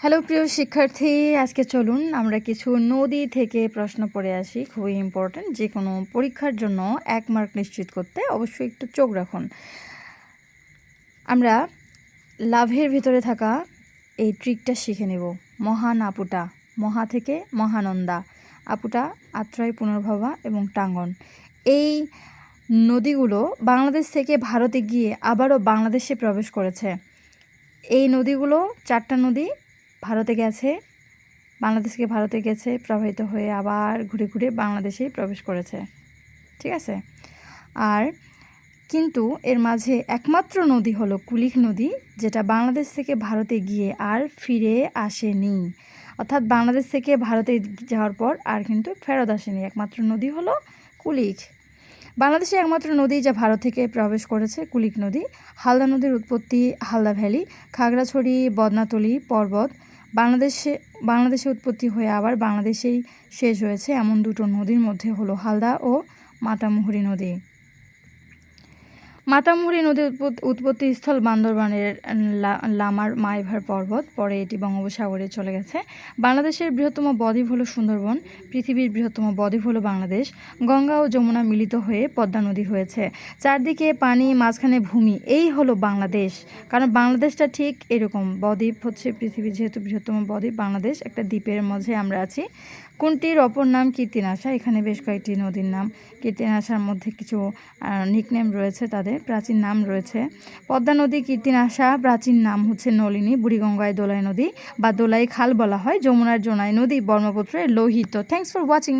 Hello, প্রিয় শিক্ষার্থী। আজকে চলুন আমরা কিছু নদী থেকে প্রশ্ন পড়ে আসি। খুবই ইম্পর্ট্যান্ট যে কোনো পরীক্ষার জন্য এক মার্ক নিশ্চিত করতে অবশ্যই একটু চোখ রাখুন। আমরা লাভের ভিতরে থাকা এই ট্রিকটা শিখে নেব। মহান আপুটা, মহা থেকে মহানন্দা, আপুটা আত্রাই পুনর্ভবা এবং টাঙ্গন। এই নদীগুলো বাংলাদেশ থেকে ভারতে গিয়ে আবারও বাংলাদেশে প্রবেশ করেছে। এই নদীগুলো চারটা নদী ভারতে গেছে বাংলাদেশ থেকে ভারতে গেছে প্রবাহিত হয়ে আবার ঘুরে ঘুরে বাংলাদেশেই প্রবেশ করেছে। ঠিক আছে? আর কিন্তু এর মাঝে একমাত্র নদী হলো কুলিক নদী, যেটা বাংলাদেশ থেকে ভারতে গিয়ে আর ফিরে আসেনি। অর্থাৎ বাংলাদেশ থেকে ভারতে যাওয়ার পর আর কিন্তু ফেরত আসেনি। একমাত্র নদী হলো কুলিক। বাংলাদেশে একমাত্র নদী যা ভারত থেকে প্রবেশ করেছে, কুলিক নদী। হালদা নদীর উৎপত্তি, হালদা ভ্যালি, খাগড়াছড়ি, বদনাতলি, পর্বত বাংলাদেশে বাংলাদেশে উৎপত্তি হয়ে আবার বাংলাদেশেই শেষ হয়েছে এমন দুটো নদীর মধ্যে হলো হালদা ও মাতামুহুরি নদী। মাতামুহুরী নদীর উৎপত্তি স্থল বান্দরবানের লামার মাইভার পর্বত। পরে এটি বঙ্গোপসাগরে চলে গেছে। বাংলাদেশের বৃহত্তম বদ্বীপ হলো সুন্দরবন, পৃথিবীর বৃহত্তম বদ্বীপ হলো বাংলাদেশ। গঙ্গা ও যমুনা মিলিত হয়ে পদ্মা নদী হয়েছে। চারদিকে পানি, মাঝখানে ভূমি, এই হলো বাংলাদেশ। কারণ বাংলাদেশটা ঠিক এরকম। বদ্বীপ হচ্ছে পৃথিবীর যেহেতু বৃহত্তম বদ্বীপ, বাংলাদেশ একটা দ্বীপের মাঝে আমরা আছি। কোনটির অপর নাম কীর্তিনাশা? এখানে বেশ কয়েকটি নদীর নাম। কীর্তিনাশার মধ্যে কিছু নিকনেম রয়েছে তাদের। প্রাচীন নাম রয়েছে। পদ্মা নদী কীর্তিনাশা প্রাচীন নাম হচ্ছে নলিনী, বুড়িগঙ্গায় দোলাই নদী বা দোলাই খাল বলা হয়, যমুনার জোনাই নদী, ব্রহ্মপুত্রের লোহিত। Thanks for watching